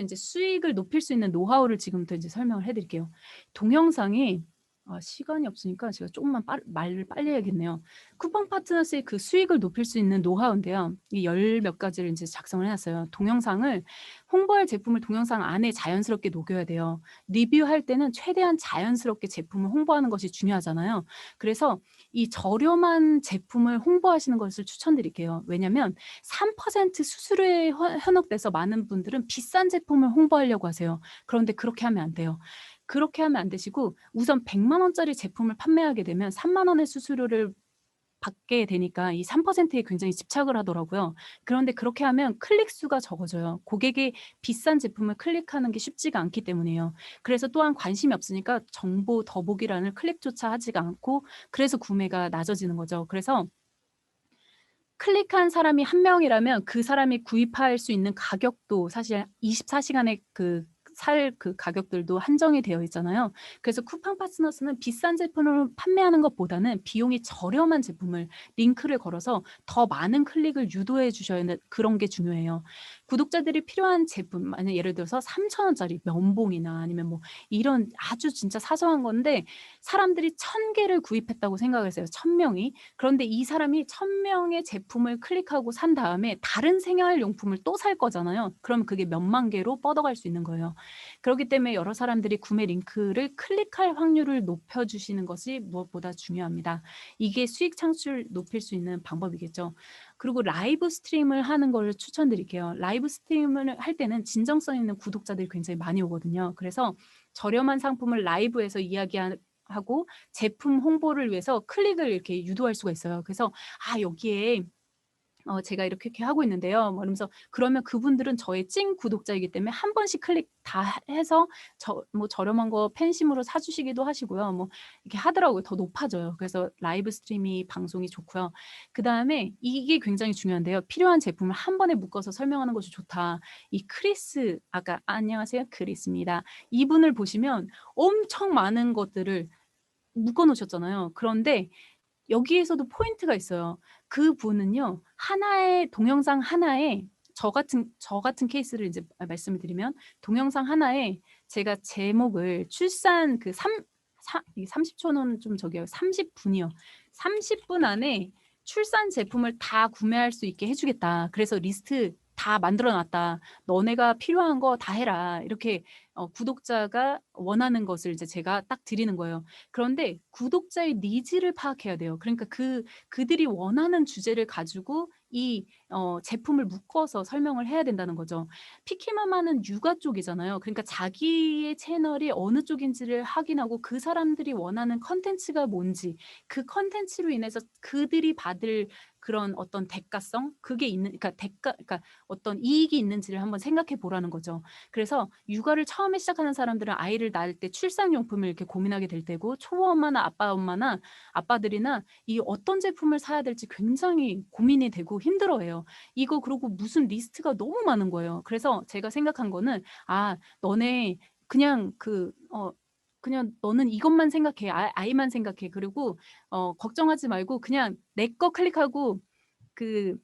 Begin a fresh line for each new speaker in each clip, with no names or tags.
이제 수익을 높일 수 있는 노하우를 지금부터 이제 설명을 해 드릴게요. 동영상이 아 시간이 없으니까 제가 조금만 빠 말을 빨리 해야겠네요. 쿠팡 파트너스의 그 수익을 높일 수 있는 노하우인데요. 이 열 몇 가지를 인제 작성을 해 놨어요. 동영상을 홍보할 제품을 동영상 안에 자연스럽게 녹여야 돼요. 리뷰할 때는 최대한 자연스럽게 제품을 홍보하는 것이 중요하잖아요. 그래서 이 저렴한 제품을 홍보하시는 것을 추천드릴게요. 왜냐면 3% 수수료에 허 현혹돼서 많은 분들은 비싼 제품을 홍보하려고 하세요. 그런데 그렇게 하면 안 돼요. 그렇게 하면 안 되시고 우선 1,000,000 원짜리 제품을 판매하게 되면 30,000 원의 수수료를 받게 되니까 이 3%에 굉장히 집착을 하더라고요. 그런데 그렇게 하면 클릭 수가 적어져요. 고객이 비싼 제품을 클릭하는 게 쉽지가 않기 때문이에요. 그래서 또한 관심이 없으니까 정보 더보기란을 클릭조차 하지가 않고 그래서 구매가 낮아지는 거죠. 그래서 클릭한 사람이 1 명이라면 그 사람이 구입할 수 있는 가격도 사실 24 시간에 그 살 그 가격들도 한정이 되어 있잖아요. 그래서 쿠팡 파트너스는 비싼 제품을 판매하는 것보다는 비용이 저렴한 제품을 링크를 걸어서 더 많은 클릭을 유도해 주셔야 하는 그런 게 중요해요. 구독자들이 필요한 제품 만약 예를 들어서 3,000 원짜리 면봉이나 아니면 뭐 이런 아주 진짜 사소한 건데 사람들이 1,000 개를 구입했다고 생각을 했어요, 1,000 명이. 그런데 이 사람이 1,000 명의 제품을 클릭하고 산 다음에 다른 생활용품을 또 살 거잖아요. 그럼 그게 몇만 개로 뻗어갈 수 있는 거예요. 그렇기 때문에 여러 사람들이 구매 링크를 클릭할 확률을 높여 주시는 것이 무엇보다 중요합니다. 이게 수익 창출 높일 수 있는 방법이겠죠. 그리고 라이브 스트림을 하는 거를 추천드릴게요. 라이브 스트림을 할 때는 진정성 있는 구독자들이 굉장히 많이 오거든요. 그래서 저렴한 상품을 라이브에서 이야기하 하고 제품 홍보를 위해서 클릭을 이렇게 유도할 수가 있어요. 그래서 "아 여기에 어 제가 이렇게 이렇게 하고 있는데요." 뭐 이러면서 그러면 그분들은 저의 찐 구독자이기 때문에 1 번씩 클릭 다 해서 저 뭐 저렴한 거 팬심으로 사 주시기도 하시고요. 뭐 이렇게 하더라고요. 더 높아져요. 그래서 라이브 스트리밍 방송이 좋고요. 그 다음에 이게 굉장히 중요한데요. "필요한 제품을 한 번에 묶어서 설명하는 것이 좋다." 이 크리스 아까 "안녕하세요. 크리스입니다." 이분을 보시면 엄청 많은 것들을 묶어 놓으셨잖아요. 그런데 여기에서도 포인트가 있어요. 그 분은요. 하나의 동영상 하나에 저 같은 저 같은 케이스를 이제 아 말씀을 드리면 동영상 하나에 제가 제목을 출산 그삼사이30 초는 좀 저기요. 30 분이요. "30분 안에 출산 제품을 다 구매할 수 있게 해 주겠다. 그래서 리스트 다 만들어 놨다. 너네가 필요한 거 다 해라." 이렇게 어 구독자가 원하는 것을 이제 제가 딱 드리는 거예요. 그런데 구독자의 니즈를 파악해야 돼요. 그러니까 그 그들이 원하는 주제를 가지고 이 어 제품을 묶어서 설명을 해야 된다는 거죠. 피키마마는 육아 쪽이잖아요. 그러니까 자기의 채널이 어느 쪽인지를 확인하고 그 사람들이 원하는 콘텐츠가 뭔지 그 콘텐츠로 인해서 그들이 받을 그런 어떤 대가성 그게 있는 그러니까 대가 그러니까 어떤 이익이 있는지를 한번 생각해 보라는 거죠. 그래서 육아를 처음에 시작하는 사람들은 아이를 낳을 때 출산 용품을 이렇게 고민하게 될 때고 초엄마나 아빠 엄마나 아빠들이나 이 어떤 제품을 사야 될지 굉장히 고민이 되고 힘들어해요. 이거 그러고 무슨 리스트가 너무 많은 거예요. 그래서 제가 생각한 거는 '아 너네 그냥 그 어 그냥 너는 이것만 생각해. 아 아이만 생각해. 그리고 어 걱정하지 말고 그냥 내 거 클릭하고 그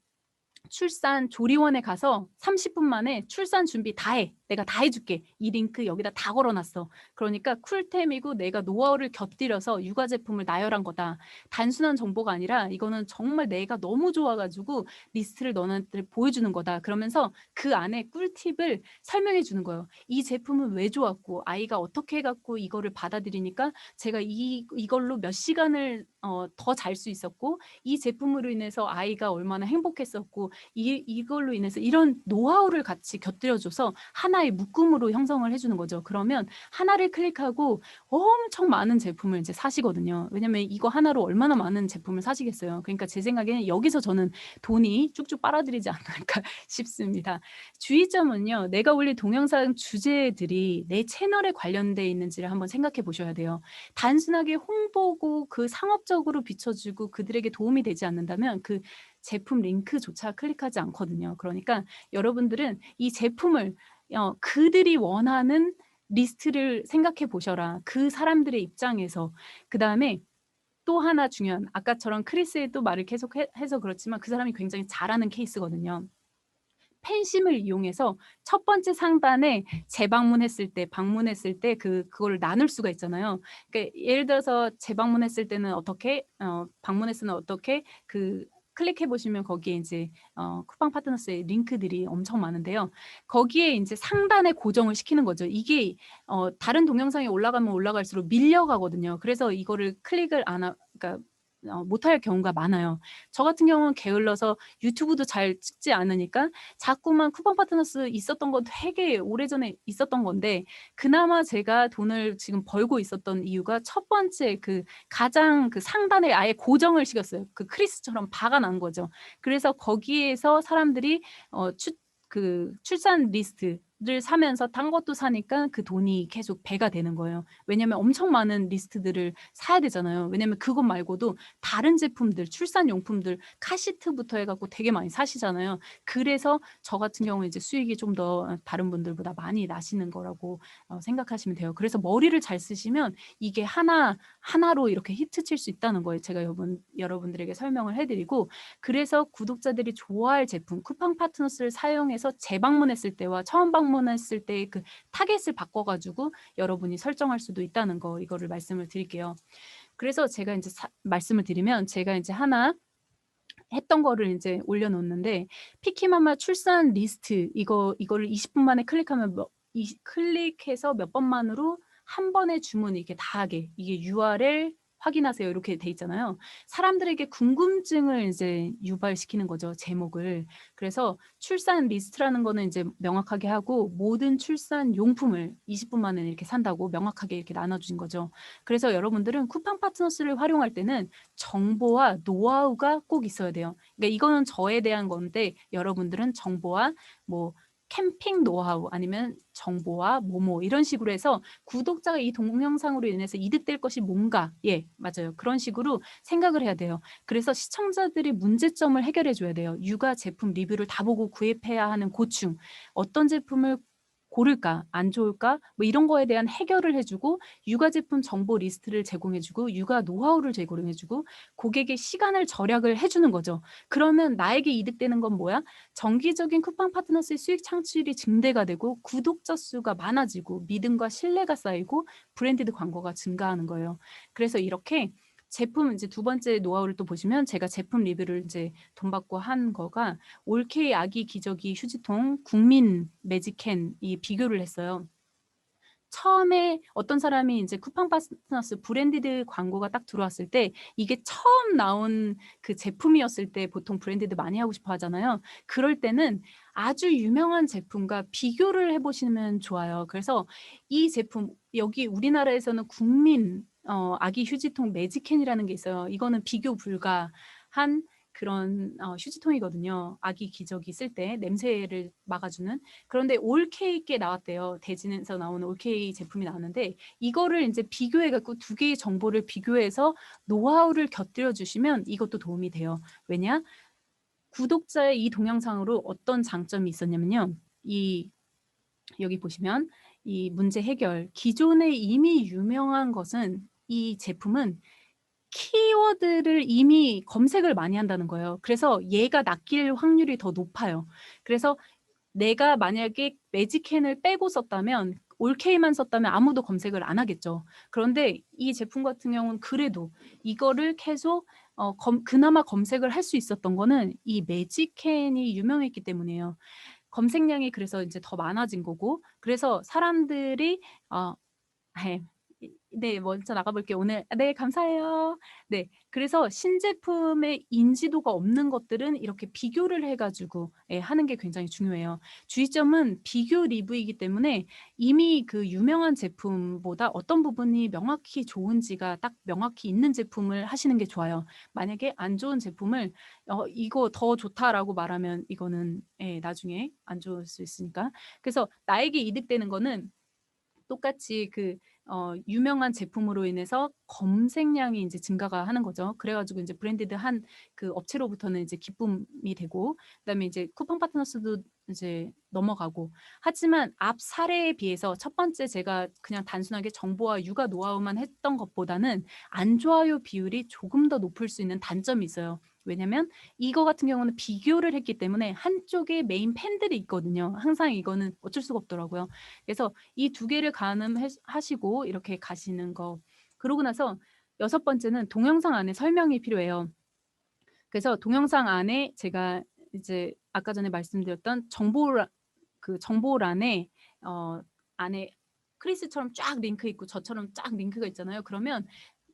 출산 조리원에 가서 30분 만에 출산 준비 다 해. 내가 다 해 줄게. 이 링크 여기다 다 걸어 놨어. 그러니까 쿨템이고 내가 노하우를 곁들여서 육아 제품을 나열한 거다. 단순한 정보가 아니라 이거는 정말 내가 너무 좋아 가지고 리스트를 너네한테 보여주는 거다." 그러면서 그 안에 꿀팁을 설명해 주는 거예요. "이 제품은 왜 좋았고 아이가 어떻게 해 갖고 이거를 받아들이니까 제가 이 이걸로 몇 시간을 어 더 잘 수 있었고 이 제품으로 인해서 아이가 얼마나 행복했었고 이 이걸로 인해서" 이런 노하우를 같이 곁들여 줘서 하나 의 묶음으로 형성을 해 주는 거죠. 그러면 하나를 클릭하고 엄청 많은 제품을 이제 사시거든요. 왜냐면 이거 하나로 얼마나 많은 제품을 사시겠어요. 그러니까 제 생각에는 여기서 저는 돈이 쭉쭉 빨아들이지 않을까 싶습니다. 주의점은요. 내가 올린 동영상 주제들이 내 채널에 관련돼 있는지를 한번 생각해 보셔야 돼요. 단순하게 홍보고 그 상업적으로 비춰 주고 그들에게 도움이 되지 않는다면 그 제품 링크조차 클릭하지 않거든요. 그러니까 여러분들은 이 제품을 어 그들이 원하는 리스트를 생각해 보셔라. 그 사람들의 입장에서. 그 다음에 또 하나 중요한 아까처럼 크리스의 또 말을 계속 해 해서 그렇지만 그 사람이 굉장히 잘하는 케이스거든요. 팬심을 이용해서 첫 번째 상단에 재방문했을 때, 방문했을 때 그 그거를 나눌 수가 있잖아요. 그러니까 예를 들어서 재방문했을 때는 어떻게 어 방문했을 때는 어떻게 그 클릭해 보시면 거기에 인제 어 쿠팡 파트너스의 링크들이 엄청 많은데요. 거기에 인제 상단에 고정을 시키는 거죠. 이게 어 다른 동영상이 올라가면 올라갈수록 밀려가거든요. 그래서 이거를 클릭을 안 하 그러니까 어 못할 경우가 많아요. 저 같은 경우는 게을러서 유튜브도 잘 찍지 않으니까 자꾸만 쿠팡 파트너스 있었던 건 되게 오래전에 있었던 건데 그나마 제가 돈을 지금 벌고 있었던 이유가 첫 번째 그 가장 그 상단에 아예 고정을 시켰어요. 그 크리스처럼 박아 놓은 거죠. 그래서 거기에서 사람들이 어 추 그 출산 리스트 를 사면서 딴 것도 사니까 그 돈이 계속 배가 되는 거예요. 왜냐면 엄청 많은 리스트들을 사야 되잖아요. 왜냐면 그것 말고도 다른 제품들, 출산 용품들 카시트부터 해 갖고 되게 많이 사시잖아요. 그래서 저 같은 경우에 이제 수익이 좀더어 다른 분들보다 많이 나시는 거라고 어 생각하시면 돼요. 그래서 머리를 잘 쓰시면 이게 하나, 하나로 이렇게 히트 칠 수 있다는 거예요. 제가 여러분 여러분들에게 설명을 해 드리고 그래서 구독자들이 좋아할 제품 쿠팡 파트너스를 사용해서 재방문했을 때와 처음 방문 했을 때의 그 타겟을 바꿔 가지고 여러분이 설정할 수도 있다는 거 이거를 말씀을 드릴게요. 그래서 제가 인제 사 말씀을 드리면 제가 인제 하나 했던 거를 인제 올려 놓는데 피키마마 출산 리스트 이거 이거를 20분 만에 클릭하면 뭐 이 클릭해서 몇 번만으로 한 번에 주문 이렇게 다 하게 이게 URL 확인하세요 이렇게 돼 있잖아요. 사람들에게 궁금증을 이제 유발시키는 거죠, 제목을. 그래서 출산 리스트라는 거는 인제 명확하게 하고 모든 출산 용품을 20분 만에 이렇게 산다고 명확하게 이렇게 나눠 주신 거죠. 그래서 여러분들은 쿠팡 파트너스를 활용할 때는 정보와 노하우가 꼭 있어야 돼요. 그러니까 이거는 저에 대한 건데 여러분들은 정보와 뭐 캠핑 노하우 아니면 정보와 뭐뭐 이런 식으로 해서 구독자가 이 동영상으로 인해서 이득될 것이 뭔가 예 맞아요. 그런 식으로 생각을 해야 돼요. 그래서 시청자들이 문제점을 해결해 줘야 돼요. 육아 제품 리뷰를 다 보고 구입해야 하는 고충, 어떤 제품을 고를까? 안 좋을까? 뭐 이런 거에 대한 해결을 해 주고 육아 제품 정보 리스트를 제공해 주고 육아 노하우를 제공해 주고 고객의 시간을 절약을 해 주는 거죠. 그러면 나에게 이득되는 건 뭐야? 정기적인 쿠팡 파트너스의 수익 창출이 증대가 되고 구독자 수가 많아지고 믿음과 신뢰가 쌓이고 브랜디드 광고가 증가하는 거예요. 그래서 이렇게 제품 인제 두 번째 노하우를 또 보시면 제가 제품 리뷰를 인제 돈 받고 한 거가 올케이 아기 기저귀 휴지통, 국민 매직캔 이 비교를 했어요. 처음에 어떤 사람이 인제 쿠팡 파트너스 브랜디드 광고가 딱 들어왔을 때 이게 처음 나온 그 제품이었을 때 보통 브랜디드 많이 하고 싶어 하잖아요. 그럴 때는 아주 유명한 제품과 비교를 해 보시면 좋아요. 그래서 이 제품 여기 우리나라에서는 국민 어 아기 휴지통 매직캔이라는 게 있어요. 이거는 비교 불가한 그런 어 휴지통이거든요. 아기 기저귀 쓸 때 냄새를 막아주는. 그런데 올케이 게 나왔대요. 대진에서 나오는 올케이 제품이 나왔는데 이거를 인제 비교해 갖고 두 개의 정보를 비교해서 노하우를 곁들여 주시면 이것도 도움이 돼요. 왜냐? 구독자의 이 동영상으로 어떤 장점이 있었냐면요. 이 여기 보시면 이 문제 해결 기존에 이미 유명한 것은 이 제품은 키워드를 이미 검색을 많이 한다는 거예요. 그래서 얘가 낚일 확률이 더 높아요. 그래서 내가 만약에 매직캔을 빼고 썼다면 올케이만 썼다면 아무도 검색을 안 하겠죠. 그런데 이 제품 같은 경우는 그래도 이거를 계속 어 검 그나마 검색을 할 수 있었던 거는 이 매직캔이 유명했기 때문이에요. 검색량이 그래서 인제 더 많아진 거고 그래서 사람들이 어 예. 이 네 먼저 나가 볼게요. 오늘 네 감사해요. 네 그래서 신제품의 인지도가 없는 것들은 이렇게 비교를 해 가지고 예 하는 게 굉장히 중요해요. 주의점은 비교 리뷰이기 때문에 이미 그 유명한 제품보다 어떤 부분이 명확히 좋은지가 딱 명확히 있는 제품을 하시는 게 좋아요. 만약에 안 좋은 제품을 어 "이거 더 좋다."라고 말하면 이거는 예 나중에 안 좋을 수 있으니까. 그래서 나에게 이득되는 거는 똑같이 그 어 유명한 제품으로 인해서 검색량이 인제 증가가 하는 거죠. 그래 가지고 인제 브랜디드 한 그 업체로부터는 이제 기쁨이 되고 그다음에 이제 쿠팡 파트너스도 이제 넘어가고 하지만 앞 사례에 비해서 첫 번째 제가 그냥 단순하게 정보와 육아 노하우만 했던 것보다는 안 좋아요 비율이 조금 더 높을 수 있는 단점이 있어요. 왜냐면 이거 같은 경우는 비교를 했기 때문에 한쪽에 메인 팬들이 있거든요. 항상 이거는 어쩔 수가 없더라고요. 그래서 이 두 개를 가늠해 하시고 이렇게 가시는 거. 그러고 나서 여섯 번째는 동영상 안에 설명이 필요해요. 그래서 동영상 안에 제가 이제 아까 전에 말씀드렸던 정보라 그 정보란에 어 안에 크리스처럼 쫙 링크 있고 저처럼 쫙 링크가 있잖아요. 그러면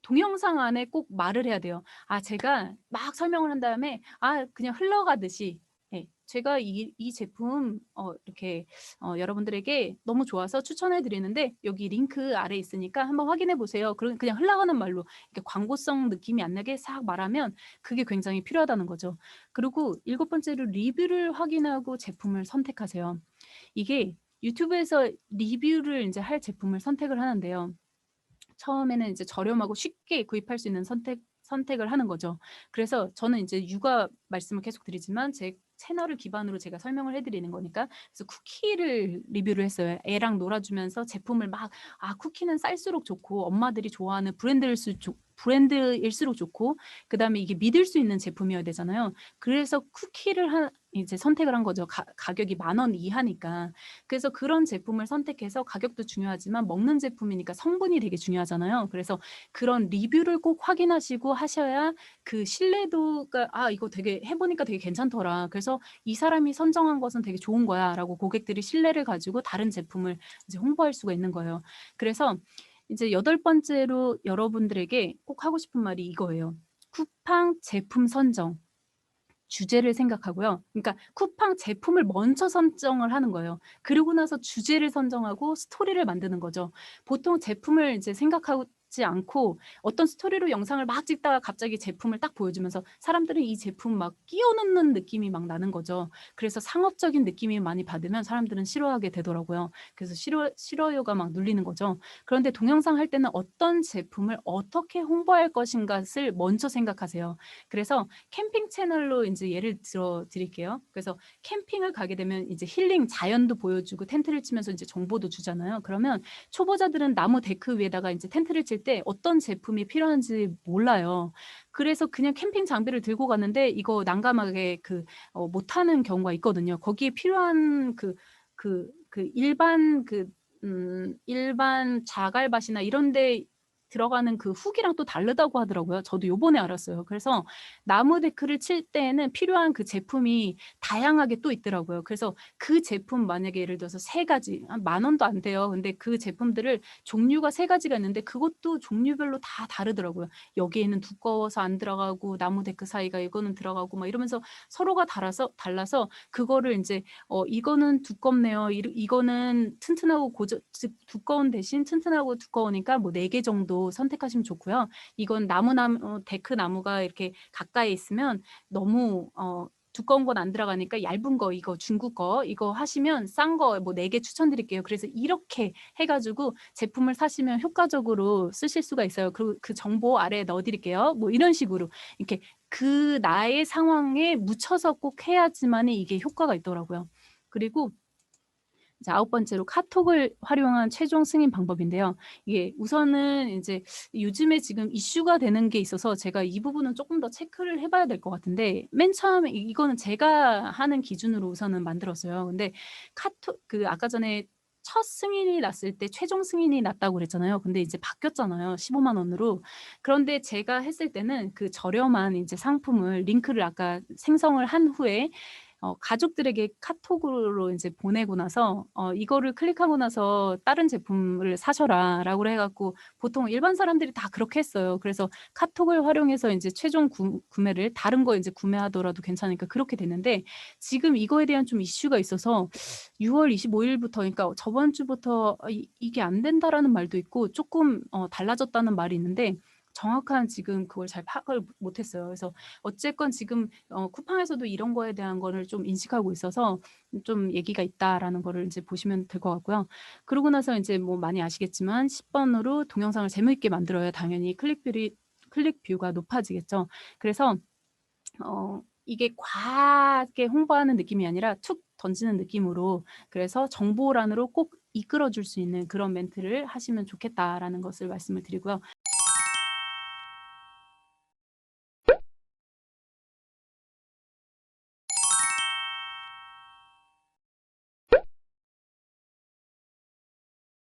동영상 안에 꼭 말을 해야 돼요. 아 제가 막 설명을 한 다음에 아 그냥 흘러가듯이 예 제가 이 이 제품 어 이렇게 어 여러분들에게 너무 좋아서 추천해 드리는데 여기 링크 아래에 있으니까 한번 확인해 보세요. 그런 그냥 흘러가는 말로 이렇게 광고성 느낌이 안 나게 싹 말하면 그게 굉장히 필요하다는 거죠. 그리고 일곱 번째로 리뷰를 확인하고 제품을 선택하세요. 이게 유튜브에서 리뷰를 인제 할 제품을 선택을 하는데요. 처음에는 이제 저렴하고 쉽게 구입할 수 있는 선택 선택을 하는 거죠. 그래서 저는 인제 육아 말씀을 계속 드리지만 제 채널을 기반으로 제가 설명을 해 드리는 거니까 그래서 쿠키를 리뷰를 했어요. 애랑 놀아 주면서 제품을 막 아 쿠키는 쌀수록 좋고 엄마들이 좋아하는 브랜드일수 좋 브랜드일수록 좋고 그 다음에 이게 믿을 수 있는 제품이어야 되잖아요. 그래서 쿠키를 한 이제 선택을 한 거죠. 가 가격이 만 원 이하니까. 그래서 그런 제품을 선택해서 가격도 중요하지만 먹는 제품이니까 성분이 되게 중요하잖아요. 그래서 그런 리뷰를 꼭 확인하시고 하셔야 그 신뢰도가 '아 이거 되게 해 보니까 되게 괜찮더라. 그래서 이 사람이 선정한 것은 되게 좋은 거야.'라고 고객들이 신뢰를 가지고 다른 제품을 이제 홍보할 수가 있는 거예요. 그래서 이제 여덟 번째로 여러분들에게 꼭 하고 싶은 말이 이거예요. 쿠팡 제품 선정. 주제를 생각하고요. 그러니까 쿠팡 제품을 먼저 선정을 하는 거예요. 그러고 나서 주제를 선정하고 스토리를 만드는 거죠. 보통 제품을 이제 생각하고 지 않고 어떤 스토리로 영상을 막 찍다가 갑자기 제품을 딱 보여주면서 사람들은 이 제품 막 끼워 넣는 느낌이 막 나는 거죠. 그래서 상업적인 느낌이 많이 받으면 사람들은 싫어하게 되더라고요. 그래서 싫어 싫어요가 막 눌리는 거죠. 그런데 동영상 할 때는 어떤 제품을 어떻게 홍보할 것인가를 먼저 생각하세요. 그래서 캠핑 채널로 인제 예를 들어 드릴게요. 그래서 캠핑을 가게 되면 이제 힐링 자연도 보여주고 텐트를 치면서 이제 정보도 주잖아요. 그러면 초보자들은 나무 데크 위에다가 인제 텐트를 칠때 어떤 제품이 필요한지 몰라요. 그래서 그냥 캠핑 장비를 들고 갔는데 이거 난감하게 그 어 못하는 경우가 있거든요. 거기에 필요한 그 그 그 일반 그 음 일반 자갈밭이나 이런 데 들어가는 그 훅이랑 또 다르다고 하더라고요. 저도 요번에 알았어요. 그래서 나무 데크를 칠 때에는 필요한 그 제품이 다양하게 또 있더라고요. 그래서 그 제품 만약에 예를 들어서 세 가지 한 만 원도 안 돼요. 근데 그 제품들을 종류가 세 가지가 있는데 그것도 종류별로 다 다르더라고요. 여기에는 두꺼워서 안 들어가고 나무 데크 사이가 이거는 들어가고 막 이러면서 서로가 달아서 달라서 그거를 인제 어 "이거는 두껍네요. 이르 이거는 튼튼하고 고저 즉 두꺼운 대신 튼튼하고 두꺼우니까 뭐 4개 정도 선택하시면 좋고요. 이건 나무나무 데크 나무가 이렇게 가까이 있으면 너무 어 두꺼운 건 안 들어가니까 얇은 거 이거 중국 거 이거 하시면 싼 거뭐 4개 추천드릴게요. 그래서 이렇게 해 가지고 제품을 사시면 효과적으로 쓰실 수가 있어요. 그리고 그 정보 아래에 넣어 드릴게요. 뭐 이런 식으로 이렇게 그 나의 상황에 묻혀서 꼭 해야지만이 이게 효과가 있더라고요. 그리고 아홉 번째로 카톡을 활용한 최종 승인 방법인데요. 이게 우선은 인제 요즘에 지금 이슈가 되는 게 있어서 제가 이 부분은 쪼끔 더 체크를 해 봐야 될 것 같은데 맨 처음에 이 이거는 제가 하는 기준으로 우선은 만들었어요. 근데 카톡 그 아까 전에 첫 승인이 났을 때 최종 승인이 났다고 그랬잖아요. 근데 이제 바뀌었잖아요, 150,000 원으로. 그런데 제가 했을 때는 그 저렴한 인제 상품을 링크를 아까 생성을 한 후에 어 가족들에게 카톡으로 인제 보내고 나서 어 "이거를 클릭하고 나서 다른 제품을 사셔라."라고 해 갖고 보통 일반 사람들이 다 그렇게 했어요. 그래서 카톡을 활용해서 인제 최종 구 구매를 다른 거 인제 구매하더라도 괜찮으니까 그렇게 됐는데 지금 이거에 대한 좀 이슈가 있어서 6월 25 일부터 그러니까 저번 주부터 어이 "이게 안 된다."라는 말도 있고 쪼끔 어 달라졌다는 말이 있는데 정확한 지금 그걸 잘 파악을 못 했어요. 그래서 어쨌건 지금 어 쿠팡에서도 이런 거에 대한 거를 좀 인식하고 있어서 좀 얘기가 있다라는 거를 인제 보시면 될 것 같고요. 그러고 나서 인제 뭐 많이 아시겠지만 10 번으로 동영상을 재미있게 만들어야 당연히 클릭 뷰리 클릭 뷰가 높아지겠죠. 그래서 어 이게 과하게 홍보하는 느낌이 아니라 툭 던지는 느낌으로 그래서 정보란으로 꼭 이끌어 줄 수 있는 그런 멘트를 하시면 좋겠다라는 것을 말씀을 드리고요.